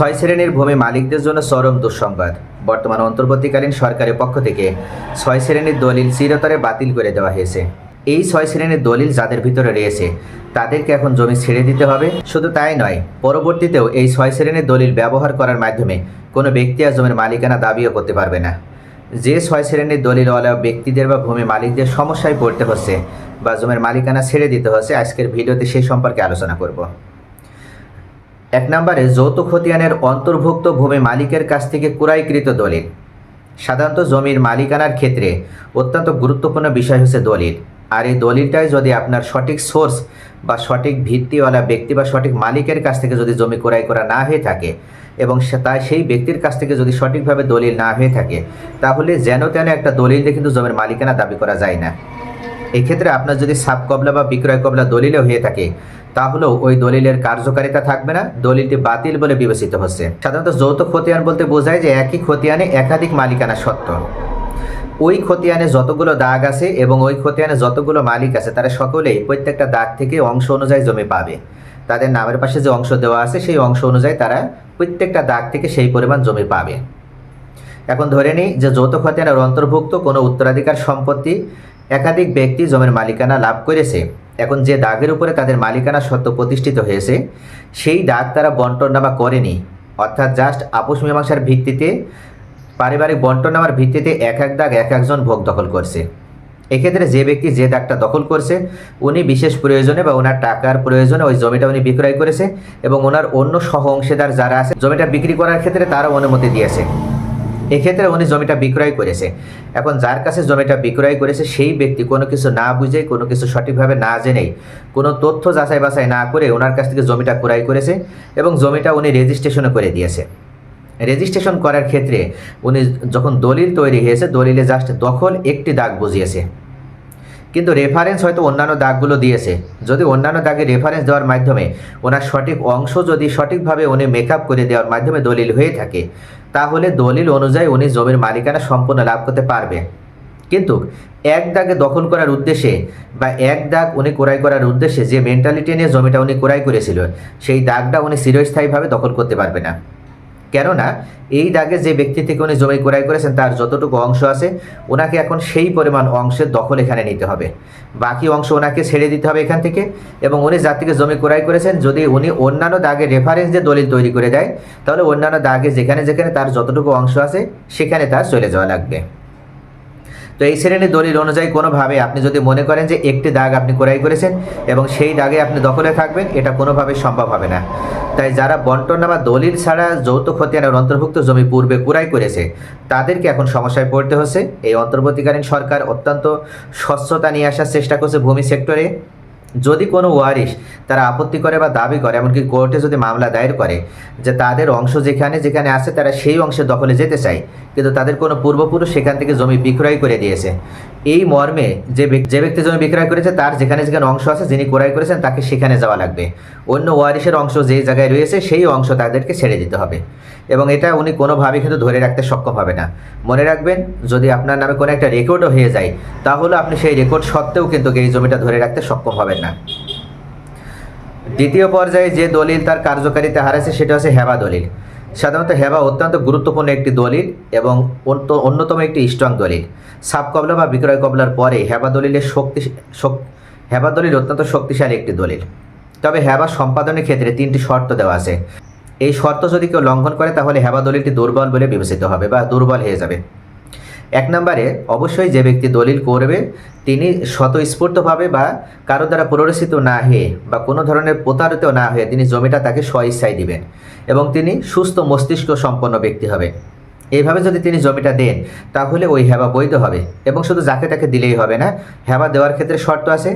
ছয় শ্রেণির ভূমি মালিকদের জন্য চরম দুঃসংবাদ। বর্তমান অন্তর্বর্তীকালীন সরকারের পক্ষ থেকে ছয় শ্রেণির দলিল চিরতরে বাতিল করে দেওয়া হয়েছে। এই ছয় শ্রেণির দলিল যাদের ভিতরে রয়েছে, তাদেরকে এখন জমি ছেড়ে দিতে হবে। শুধু তাই নয়, পরবর্তীতেও এই ছয় শ্রেণির দলিল ব্যবহার করার মাধ্যমে কোনো ব্যক্তি আর জমির মালিকানা দাবিও করতে পারবে না। যে ছয় শ্রেণির দলিল দলিলওয়ালা ব্যক্তিদের বা ভূমি মালিকদের সমস্যায় পড়তে হচ্ছে বা জমির মালিকানা ছেড়ে দিতে হচ্ছে, আজকের ভিডিওতে সেই সম্পর্কে আলোচনা করব। এক নম্বরে যৌথ খতিয়ানের অন্তর্ভুক্ত ভূমি মালিকের কাছ থেকে ক্রয়কৃত দলিল। সাধারণত জমির মালিকানার ক্ষেত্রে অত্যন্ত গুরুত্বপূর্ণ বিষয় হচ্ছে দলিল। আর এই দলিলটাই যদি আপনার সঠিক সোর্স বা সঠিক ভিত্তিওয়ালা ব্যক্তি বা সঠিক মালিকের কাছ থেকে যদি জমি ক্রয় করা না হয়ে থাকে এবং তাই সেই ব্যক্তির কাছ থেকে যদি সঠিকভাবে দলিল না হয়ে থাকে, তাহলে যেন তেন একটা দলিল দিয়ে কিন্তু জমির মালিকানা দাবি করা যায় না। এক্ষেত্রে আপনার যদি সাব কবলা বা বিক্রয় কবলা দলিলও হয়ে থাকে তাহলেও ওই দলিলের কার্যকারিতা থাকবে না, দলিলটি বাতিল বলে বিবেচিত হচ্ছে। সাধারণত যৌথ খতিয়ান বলতে বোঝায় যে একই খতিয়ানে একাধিক মালিকানা সত্ত্ব ওই খতিয়ানে যতগুলো দাগ আছে এবং ওই খতিয়ানে যতগুলো মালিক আছে, তারা সকলেই প্রত্যেকটা দাগ থেকে অংশ অনুযায়ী জমি পাবে। তাদের নামের পাশে যে অংশ দেওয়া আছে, সেই অংশ অনুযায়ী তারা প্রত্যেকটা দাগ থেকে সেই পরিমাণ জমি পাবে। এখন ধরে নিই যে যৌথ খতিয়ানের অন্তর্ভুক্ত কোনো উত্তরাধিকার সম্পত্তি একাধিক ব্যক্তি জমির মালিকানা লাভ করেছে। এখন যে দাগের উপরে তাদের মালিকানা সত্য প্রতিষ্ঠিত হয়েছে, সেই দাগ তারা বন্টননামা করেনি। অর্থাৎ জাস্ট আপোষ মীমাংসার ভিত্তিতে, পারিবারিক বন্টনামার ভিত্তিতে এক এক দাগ এক একজন ভোগ দখল করছে। এক্ষেত্রে যে ব্যক্তি যে দাগটা দখল করছে, উনি বিশেষ প্রয়োজনে বা ওনার টাকার প্রয়োজনে ওই জমিটা উনি বিক্রয় করেছে এবং ওনার অন্য সহ অংশীদার যারা আছে, জমিটা বিক্রি করার ক্ষেত্রে তারাও অনুমতি দিয়েছে। এক্ষেত্রে উনি জমিটা বিক্রয় করেছে। এখন যার কাছে জমিটা বিক্রয় করেছে, সেই ব্যক্তি কোনো কিছু না বুঝে, কোনো কিছু সঠিকভাবে না জেনেই, কোনো তথ্য যাচাই বাছাই না করে ওনার কাছ থেকে জমিটা ক্রয় করেছে এবং জমিটা উনি রেজিস্ট্রেশনও করে দিয়েছে। রেজিস্ট্রেশন করার ক্ষেত্রে উনি যখন দলিল তৈরি হয়েছে, দলিলে জাস্ট দখল একটি দাগ বুঝিয়েছে। কিন্তু রেফারেন্স হয়তো অন্যান্য দাগগুলো দিয়েছে। যদি অন্যান্য দাগে রেফারেন্স দেওয়ার মাধ্যমে ওনার সঠিক অংশ যদি সঠিকভাবে উনি মেকআপ করে দেওয়ার মাধ্যমে দলিল হয়ে থাকে, তাহলে দলিল অনুযায়ী উনি জমির মালিকানা সম্পূর্ণ লাভ করতে পারবে। কিন্তু এক দাগে দখল করার উদ্দেশ্যে বা এক দাগ উনি ক্রয় করার উদ্দেশ্যে যে মেন্টালিটি নিয়ে জমিটা উনি ক্রয় করেছিল, সেই দাগটা উনি চিরস্থায়ীভাবে দখল করতে পারবে না। কেননা এই দাগে যে ব্যক্তি থেকে উনি জমি ক্রয় করেছেন, তার যতটুকু অংশ আছে ওনাকে এখন সেই পরিমাণ অংশের দখল এখানে নিতে হবে। বাকি অংশ ওনাকে ছেড়ে দিতে হবে এখান থেকে এবং উনি যার থেকে জমি ক্রয় করেছেন, যদি উনি অন্যান্য দাগে রেফারেন্স দিয়ে দলিল তৈরি করে দেয়, তাহলে অন্যান্য দাগে যেখানে যেখানে তার যতটুকু অংশ আছে, সেখানে তার চলে যাওয়া লাগবে। তো এই শ্রেণির দলিল অনুযায়ী কোনোভাবে আপনি যদি মনে করেন যে একটি দাগ আপনি ক্রয় করেছেন এবং সেই দাগে আপনি দখলে থাকবেন, এটা কোনোভাবে সম্ভব হবে না। তাই যারা বন্টন বা দলিল ছাড়া যৌথ খতিয়ানের অন্তর্ভুক্ত জমি পূর্বে ক্রয় করেছে, তাদেরকে এখন সমস্যায় পড়তে হচ্ছে। এই অন্তর্বর্তীকালীন সরকার অত্যন্ত স্বচ্ছতা নিয়ে আসার চেষ্টা করছে ভূমি সেক্টরে। যদি কোনো ওয়ারিশ তারা আপত্তি করে বা দাবি করে, এমনকি কোর্টে যদি মামলা দায়ের করে, যে তাদের অংশ যেখানে যেখানে আছে তারা সেই অংশে দখলে যেতে চায়, কিন্তু তাদের কোনো পূর্বপুরুষ সেখান থেকে জমি বিক্রয় করে দিয়েছে। এই মর্মে যে যে ব্যক্তি জমি বিক্রয় করেছে, তার যেখানে যেখানে অংশ আছে, যিনি ক্রয় করেছেন, তাকে সেখানে যাওয়া লাগবে। অন্য ওয়ারিশের অংশ যেই জায়গায় রয়েছে, সেই অংশ তাদেরকে ছেড়ে দিতে হবে। এবং এটা উনি কোনোভাবে কিন্তু ধরে রাখতে সক্ষম হবে না। মনে রাখবেন, যদি আপনার নামে কোনো একটা রেকর্ডও হয়ে যায়, তাহলে আপনি সেই রেকর্ড সত্ত্বেও কিন্তু এই জমিটা ধরে রাখতে সক্ষম হবেন। না। দ্বিতীয় পর্যায়ে যে দলিল তার কার্যকারিতা হারাচ্ছে সেটা হচ্ছে হেবা দলিল। সাধারণত হেবা অত্যন্ত গুরুত্বপূর্ণ একটি দলিল এবং অন্যতম একটি স্ট্রং দলিল। সাব কবলা বা বিক্রয় কবলার পরে হেবা দলিলের শক্তি, শক- হেবা দলিল অত্যন্ত শক্তিশালী একটি দলিল। তবে হেবা সম্পাদনের ক্ষেত্রে তিনটি শর্ত দেওয়া আছে। এই শর্ত যদি কেউ লঙ্ঘন করে, তাহলে হেবা দলিলটি দুর্বল বলে বিবেচিত হবে বা দুর্বল হয়ে যাবে। এক নম্বরে অবশ্যই যে ব্যক্তি দলিল করবে, তিনি স্বতঃস্ফূর্তভাবে বা কারও দ্বারা প্ররোচিত না হয়ে বা কোনো ধরনের প্রতারিত না হয়ে তিনি জমিটা তাকে স্বইচ্ছায় দিবেন এবং তিনি সুস্থ মস্তিষ্ক সম্পন্ন ব্যক্তি হবে এইভাবে যদি তিনি জমিটা দেন, তাহলে ওই হেবা বৈধ হবে এবং শুধু যাকে তাকে দিলেই হবে না, হেবা দেওয়ার ক্ষেত্রে শর্ত আছে।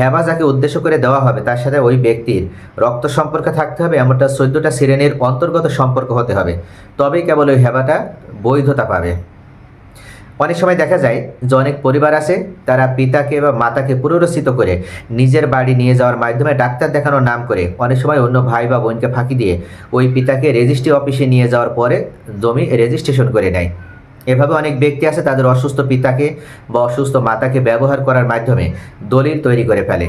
হেবা যাকে উদ্দেশ্য করে দেওয়া হবে, তার সাথে ওই ব্যক্তির রক্ত সম্পর্কে থাকতে হবে, এমনটা চোদ্দোটা শ্রেণির অন্তর্গত সম্পর্ক হতে হবে। তবেই কেবল ওই হেবাটা বৈধতা পাবে। অনেক সময় দেখা যায় যে অনেক পরিবার আছে, তারা পিতাকে বা মাতাকে পুনরচিত করে নিজের বাড়ি নিয়ে যাওয়ার মাধ্যমে ডাক্তার দেখানোর নাম করে। অনেক সময় অন্য ভাই বা বোনকে ফাঁকি দিয়ে ওই পিতাকে রেজিস্ট্রি অফিসে নিয়ে যাওয়ার পরে জমি রেজিস্ট্রেশন করে নেয়। এভাবে অনেক ব্যক্তি আছে তাদের অসুস্থ পিতাকে বা অসুস্থ মাতাকে ব্যবহার করার মাধ্যমে দলিল তৈরি করে ফেলে,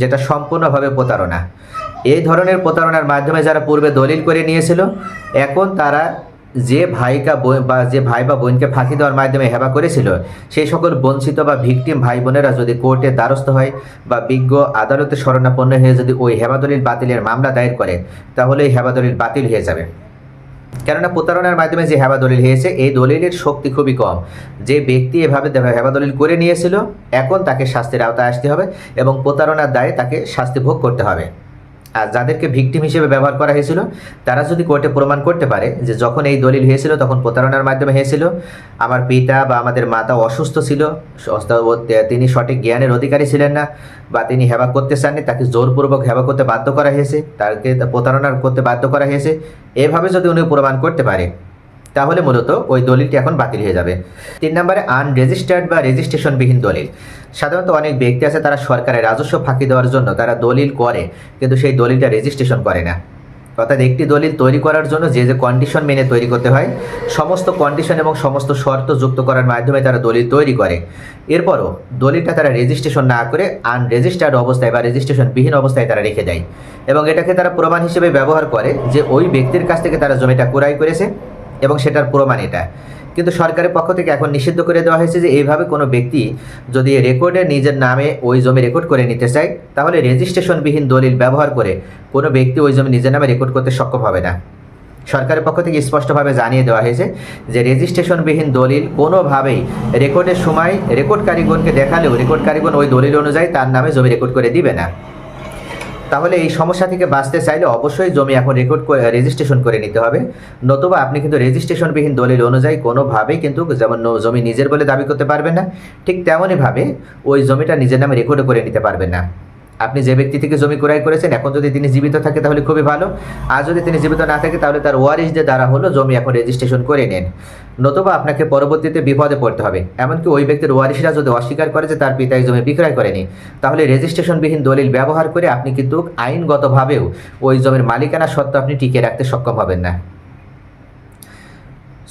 যেটা সম্পূর্ণভাবে প্রতারণা। এই ধরনের প্রতারণার মাধ্যমে যারা পূর্বে দলিল করে নিয়েছিল, এখন তারা যে ভাইকা বা যে ভাই বা বোনকে ফাঁকি দেওয়ার মাধ্যমে হেবা করেছিল, সেই সকল বঞ্চিত বা ভিকটিম ভাই বোনেরা যদি কোর্টে দ্বারস্থ হয় বা বিজ্ঞ আদালতে শরণাপন্ন হয়ে যদি ওই হেবাদলিল বাতিলের মামলা দায়ের করে, তাহলে এই হেবা দলিল বাতিল হয়ে যাবে। কেননা প্রতারণার মাধ্যমে যে হেবা দলিল হয়েছে, এই দলিলের শক্তি খুবই কম। যে ব্যক্তি এভাবে হেবা দলিল করে নিয়েছিল, এখন তাকে শাস্তির আওতায় আসতে হবে এবং প্রতারণার দায়ে তাকে শাস্তি ভোগ করতে হবে। আর যাদেরকে ভিকটিম হিসেবে ব্যবহার করা হয়েছিল, তারা যদি কোর্টে প্রমাণ করতে পারে যে যখন এই দলিল হয়েছিল, তখন প্রতারণার মাধ্যমে হয়েছিল, আমার পিতা বা আমাদের মাতা অসুস্থ ছিল তিনি সঠিক জ্ঞানের অধিকারী ছিলেন না বা তিনি হেবা করতে চাননি, তাকে জোরপূর্বক হেবা করতে বাধ্য করা হয়েছে, তাকে প্রতারণা করতে বাধ্য করা হয়েছে, এভাবে যদি উনি প্রমাণ করতে পারে তাহলে মূলত ওই দলিলটি এখন বাতিল হয়ে যাবে। তিন নম্বরে আনরেজিস্টার্ড বা রেজিস্ট্রেশনবিহীন দলিল। সাধারণত অনেক ব্যক্তি আছে তারা সরকারের রাজস্ব ফাঁকি দেওয়ার জন্য তারা দলিল করে, কিন্তু সেই দলিলটা রেজিস্ট্রেশন করে না। অর্থাৎ একটি দলিল তৈরি করার জন্য যে যে কন্ডিশন মেনে তৈরি করতে হয়, সমস্ত কন্ডিশন এবং সমস্ত শর্ত যুক্ত করার মাধ্যমে তারা দলিল তৈরি করে। এরপরও দলিলটা তারা রেজিস্ট্রেশন না করে আনরেজিস্টার্ড অবস্থায় বা রেজিস্ট্রেশনবিহীন অবস্থায় তারা রেখে দেয়। এবং এটাকে তারা প্রমাণ হিসেবে ব্যবহার করে যে ওই ব্যক্তির কাছ থেকে তারা জমিটা ক্রয় করেছে এবং সেটার প্রমাণ এটা। কিন্তু সরকারের পক্ষ থেকে এখন নিষিদ্ধ করে দেওয়া হয়েছে যে এইভাবে কোনো ব্যক্তি যদি রেকর্ডে নিজের নামে ওই জমি রেকর্ড করে নিতে চায়, তাহলে রেজিস্ট্রেশনবিহীন দলিল ব্যবহার করে কোনো ব্যক্তি ওই জমি নিজের নামে রেকর্ড করতে সক্ষম হবে না। সরকারের পক্ষ থেকে স্পষ্টভাবে জানিয়ে দেওয়া হয়েছে যে রেজিস্ট্রেশনবিহীন দলিল কোনোভাবেই রেকর্ডের সময় রেকর্ড কারিগণকে দেখালেও রেকর্ড কারিগণ ওই দলিল অনুযায়ী তার নামে জমি রেকর্ড করে দিবে না। তাহলে এই সমস্যা থেকে বাঁচতে চাইলে অবশ্যই জমি এখন রেকর্ড করে রেজিস্ট্রেশন করে নিতে হবে। নতুবা আপনি কিন্তু রেজিস্ট্রেশনবিহীন দলিল অনুযায়ী কোনোভাবেই কিন্তু যেমন জমি নিজের বলে দাবি করতে পারবেন না, ঠিক তেমনইভাবে ওই জমিটা নিজের নামে রেকর্ডও করে নিতে পারবেন না। আপনি যে ব্যক্তি থেকে জমি ক্রয় করেছেন, এখন যদি তিনি জীবিত থাকে তাহলে খুবই ভালো। আর যদি তিনি জীবিত না থাকে, তাহলে তার ওয়ারিসদের দ্বারা হলো, জমি এখন রেজিস্ট্রেশন করে নেন। নতুবা আপনাকে পরবর্তীতে বিপদে পড়তে হবে। এমনকি ওই ব্যক্তির ওয়ারিসরা যদি অস্বীকার করে যে তার পিতা এই জমি বিক্রয় করেনি, তাহলে রেজিস্ট্রেশনবিহীন দলিল ব্যবহার করে আপনি কিন্তু আইনগতভাবেও ওই জমির মালিকানা সত্ত্বেও আপনি টিকিয়ে রাখতে সক্ষম হবেন না।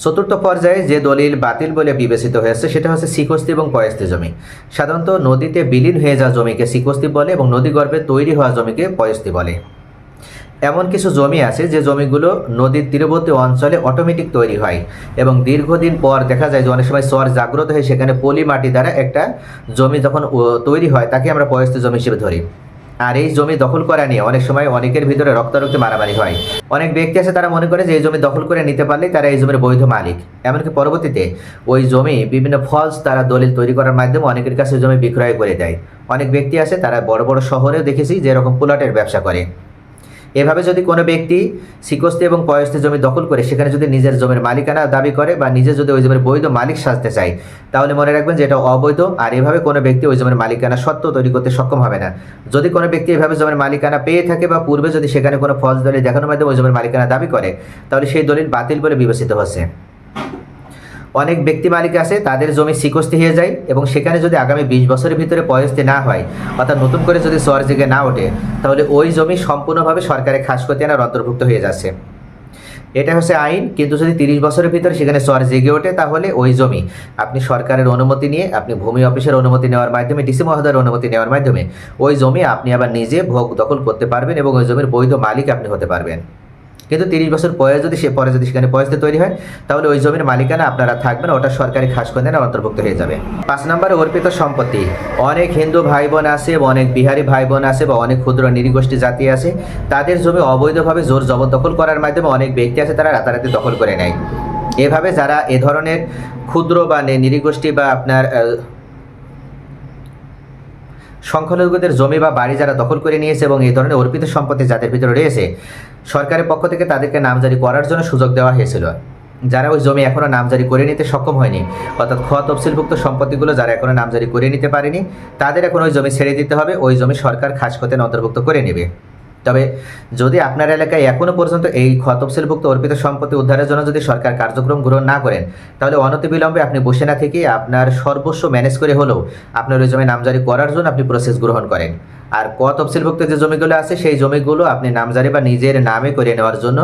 চতুর্থ পর্যায়ে যে দলিল বাতিল বলে বিবেচিত হয়েছে, সেটা হচ্ছে সিকস্তি এবং পয়স্তি জমি। সাধারণত নদীতে বিলীন হয়ে যাওয়া জমিকে সিকস্তি বলে এবং নদীগর্ভে তৈরি হওয়া জমিকে পয়স্তি বলে। এমন কিছু জমি আছে যে জমিগুলো নদীর তীরবর্তী অঞ্চলে অটোমেটিক তৈরি হয় এবং দীর্ঘদিন পর দেখা যায় যে অনেক সময় চর জাগ্রত হয়ে সেখানে পলি মাটি দ্বারা একটা জমি যখন তৈরি হয়, তাকে আমরা পয়স্তি জমি হিসেবে ধরি। আর এই জমি দখল করা নিয়ে অনেক সময় অনেকের ভিতরে রক্তারক্তি মারামারি হয়। অনেক ব্যক্তি আছে তারা মনে করে যে এই জমি দখল করে নিতে পারলে তারা এই জমির বৈধ মালিক। এমনকি পরবর্তীতে ওই জমি বিভিন্ন ফলস তারা দলিল তৈরি করার মাধ্যমে অনেকের কাছে জমি বিক্রয় করে দেয়। অনেক ব্যক্তি আছে তারা বড় বড় শহরেও দেখেছি যে এরকম প্লটের ব্যবসা করে। এভাবে যদি কোনো ব্যক্তি শিকস্তি এবং পয়স্তি জমি দখল করে, সেখানে যদি নিজের জমির মালিকানা দাবি করে বা নিজে যদি ওই জমির বৈধ মালিক সাজতে চায়, তাহলে মনে রাখবেন যে এটা অবৈধ। আর এভাবে কোনো ব্যক্তি ওই জমির মালিকানা সত্ত্ব তৈরি করতে সক্ষম হবে না। যদি কোনো ব্যক্তি এভাবে জমির মালিকানা পেয়ে থাকে বা পূর্বে যদি সেখানে কোনো ফলস দলিল দেখানোর মাধ্যমে ওই জমির মালিকানা দাবি করে, তাহলে সেই দলিল বাতিল বলে বিবেচিত হচ্ছে। অনেক ব্যক্তি মালিক আছে, তাদের জমি শিকস্তি হয়ে যায় এবং সেখানে যদি আগামী বিশ বছরের ভিতরে পয়স্তি না হয়, অর্থাৎ নতুন করে যদি সর জেগে না ওঠে, তাহলে ওই জমি সম্পূর্ণভাবে সরকারের খাস অন্তর্ভুক্ত হয়ে যাচ্ছে। এটা হচ্ছে আইন, কিন্তু যদি তিরিশ বছরের ভিতরে সেখানে সর জেগে ওঠে, তাহলে ওই জমি আপনি সরকারের অনুমতি নিয়ে, আপনি ভূমি অফিসের অনুমতি নেওয়ার মাধ্যমে, ডিসি মহোদয়ের অনুমতি নেওয়ার মাধ্যমে, ওই জমি আপনি আবার নিজে ভোগ দখল করতে পারবেন এবং ওই জমির বৈধ মালিক আপনি হতে পারবেন। কিন্তু তিরিশ বছর পরে যদি সে পরে যদি সেখানে পয়সা তৈরি হয়, তাহলে ওই জমির মালিকানা আপনারা থাকবেন, ওটা সরকারি খাস খন্দের অন্তর্ভুক্ত হয়ে যাবে। পাঁচ নম্বরে, অর্পিত সম্পত্তি। অনেক হিন্দু ভাই বোন আছে বা অনেক বিহারি ভাই বোন আছে বা অনেক ক্ষুদ্র নিরীগোষ্ঠী জাতি আছে, তাদের জমি অবৈধভাবে জোর জবরদখল করার মাধ্যমে অনেক ব্যক্তি আছে তারা রাতারাতি দখল করে নেয়। এভাবে যারা এ ধরনের ক্ষুদ্র বা নিরীগোষ্ঠী বা আপনার সংখ্যালঘুদের জমি বা বাড়ি যারা দখল করে নিয়েছে এবং এই ধরনের অর্পিত সম্পত্তি যাদের ভিতরে রয়েছে, সরকারের পক্ষ থেকে তাদেরকে নামজারি করার জন্য সুযোগ দেওয়া হয়েছিল। যারা ওই জমি এখনও নামজারি করে নিতে সক্ষম হয়নি, অর্থাৎ খ তফসিলভুক্ত সম্পত্তিগুলো যারা এখনও নামজারি করে নিতে পারেনি, তাদের এখন ওই জমি ছেড়ে দিতে হবে, ওই জমি সরকার খাস খতেন অন্তর্ভুক্ত করে নেবে। তবে যদি আপনার এলাকায় এখনও পর্যন্ত এই খতফসিলভুক্ত অর্পিত সম্পত্তি উদ্ধারের জন্য যদি সরকার কার্যক্রম গ্রহণ না করেন, তাহলে অনতিবিলম্বে আপনি বসে না থেকে আপনার সর্বস্ব ম্যানেজ করে হলেও আপনার ওই জমি নামজারি করার জন্য আপনি প্রসেস গ্রহণ করেন। আর ক তফসিলভুক্ত যে জমিগুলো আছে, সেই জমিগুলো আপনি নামজারি বা নিজের নামে করে নেওয়ার জন্য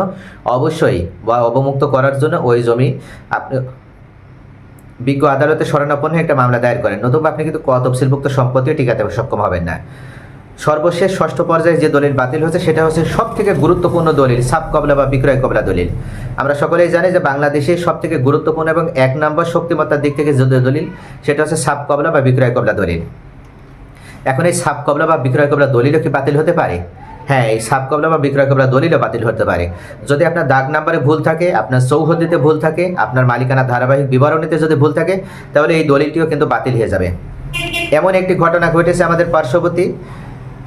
অবশ্যই বা অবমুক্ত করার জন্য ওই জমি আপনি বিজ্ঞ আদালতে শরণাপন্ন হয়ে একটা মামলা দায়ের করেন। নতুবা আপনি কিন্তু ক তফসিলভুক্ত সম্পত্তিও টিকাতে সক্ষম হবেন না। সর্বশেষ ষষ্ঠ পর্যায়ে যে দলিল বাতিল হচ্ছে সেটা হচ্ছে সব থেকে গুরুত্বপূর্ণ দলিল, সাব কবলা বা বিক্রয় কবলা দলিল। আমরা সকলেই জানি যে বাংলাদেশে সব থেকে গুরুত্বপূর্ণ এবং এক নম্বর শক্তিমত্তার দিক থেকে যে দলিল, সেটা হচ্ছে সাব কবলা বা বিক্রয় কবলা দলিল। এখন এই সাব কবলা বা বিক্রয় কবলা দলিলও কি বাতিল হতে পারে? হ্যাঁ এই সাব কবলা বা বিক্রয় কবলা দলিলও বাতিল হতে পারে। যদি আপনার দাগ নাম্বারে ভুল থাকে, আপনার চৌহদ্দিতে ভুল থাকে, আপনার মালিকানা ধারাবাহিক বিবরণীতে যদি ভুল থাকে, তাহলে এই দলিলটিও কিন্তু বাতিল হয়ে যাবে। এমন একটি ঘটনা ঘটেছে আমাদের পার্শ্ববর্তী।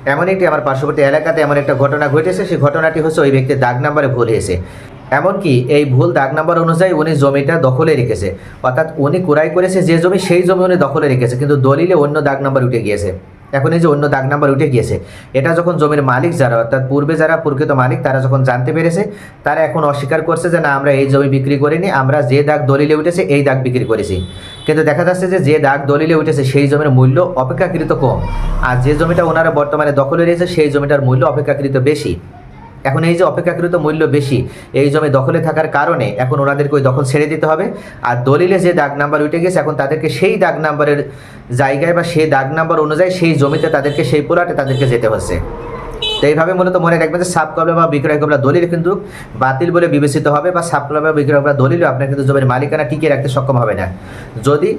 এমন একটি আমার পার্শ্ববর্তী এলাকাতে এমন একটা ঘটনা ঘটেছে, সেই ঘটনাটি হচ্ছে ওই ব্যক্তির দাগ নাম্বারে ভুল হয়েছে। এমনকি এই ভুল দাগ নাম্বার অনুযায়ী উনি জমিটা দখলে রেখেছে। অর্থাৎ উনি ক্রয় করেছে যে জমি, সেই জমি উনি দখলে রেখেছে, কিন্তু দলিলে অন্য দাগ নাম্বার উঠে গিয়েছে। এখন এই যে অন্য দাগ নাম্বার উঠে গিয়েছে, এটা যখন জমির মালিক যারা, অর্থাৎ পূর্বে যারা প্রকৃত মালিক, তারা যখন জানতে পেরেছে, তারা এখন অস্বীকার করছে যে না, আমরা এই জমি বিক্রি করিনি, আমরা যে দাগ দলিলে উঠেছে, এই দাগ বিক্রি করেছি। কিন্তু দেখা যাচ্ছে যে যে দাগ দলিলে উঠেছে, সেই জমির মূল্য অপেক্ষাকৃত কম। আর যে জমিটা ওনারা বর্তমানে দখলে রয়েছে সেই জমিটার মূল্য অপেক্ষাকৃত বেশি। এখন এই যে অপেক্ষাকৃত মূল্য বেশি, এই জমি দখলে থাকার কারণে এখন ওনাদেরকে ওই দখল ছেড়ে দিতে হবে। আর দলিলে যে দাগ নাম্বার উঠে গেছে, এখন তাদেরকে সেই দাগ নাম্বারের জায়গায় বা সেই দাগ নাম্বার অনুযায়ী সেই জমিতে তাদেরকে সেই পোলাটে তাদেরকে যেতে হচ্ছে। তো এইভাবে মূলত মনে রাখবেন যে সাব কবলা বা বিক্রয় কবলা দলিল কিন্তু বাতিল বলে বিবেচিত হবে বা সাব কবলা বা বিক্রয় কবলা দলিলও আপনার কিন্তু জমির মালিকানা টিকিয়ে রাখতে সক্ষম হবে না। যদি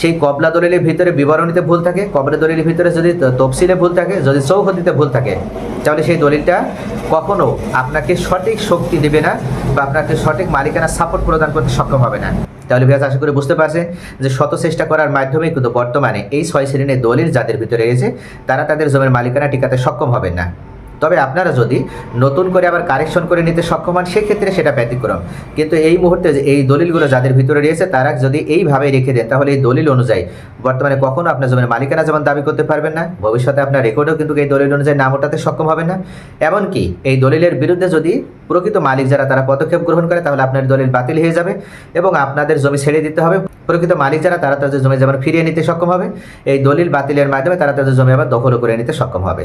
সেই কবলা দলিলের ভিতরে বিবরণীতে ভুল থাকে, কবলা দলিলের ভিতরে যদি তফসিলে ভুল থাকে, যদি চৌহদিতে ভুল থাকে তাহলে সেই দলিলটা কখনো আপনাকে সঠিক শক্তি দেবে না বা আপনাকে সঠিক মালিকানা সাপোর্ট প্রদান করতে সক্ষম হবে না। তাহলে ভিয়াজ আশা করে বুঝতে পারছেন যে শত চেষ্টা করার মাধ্যমে কিন্তু বর্তমানে এই ছয় শ্রেণির দলিল যাদের ভিতরে রয়েছে, তারা তাদের জমির মালিকানা টিকাতে সক্ষম হবে না। তবে আপনারা যদি নতুন করে আবার কারেকশন করে নিতে সক্ষম হন, সেক্ষেত্রে সেটা ব্যতিক্রম। কিন্তু এই মুহূর্তে এই দলিলগুলো যাদের ভিতরে রয়েছে, তারা যদি এইভাবে রেখে দেন, তাহলে এই দলিল অনুযায়ী বর্তমানে কখনো আপনার জমির মালিকানা যেমন দাবি করতে পারবেন না, ভবিষ্যতে আপনার রেকর্ডেও কিন্তু এই দলিল অনুযায়ী নাম ওঠাতে সক্ষম হবেন না। এমনকি এই দলিলের বিরুদ্ধে যদি প্রকৃত মালিক যারা, তারা পদক্ষেপ গ্রহণ করে, তাহলে আপনার দলিল বাতিল হয়ে যাবে এবং আপনাদের জমি ছেড়ে দিতে হবে। প্রকৃত মালিক যারা, তারা তাদের জমি যেমন ফিরিয়ে নিতে সক্ষম হবে, এই দলিল বাতিলের মাধ্যমে তারা তাদের জমি আবার দখল করে নিতে সক্ষম হবে।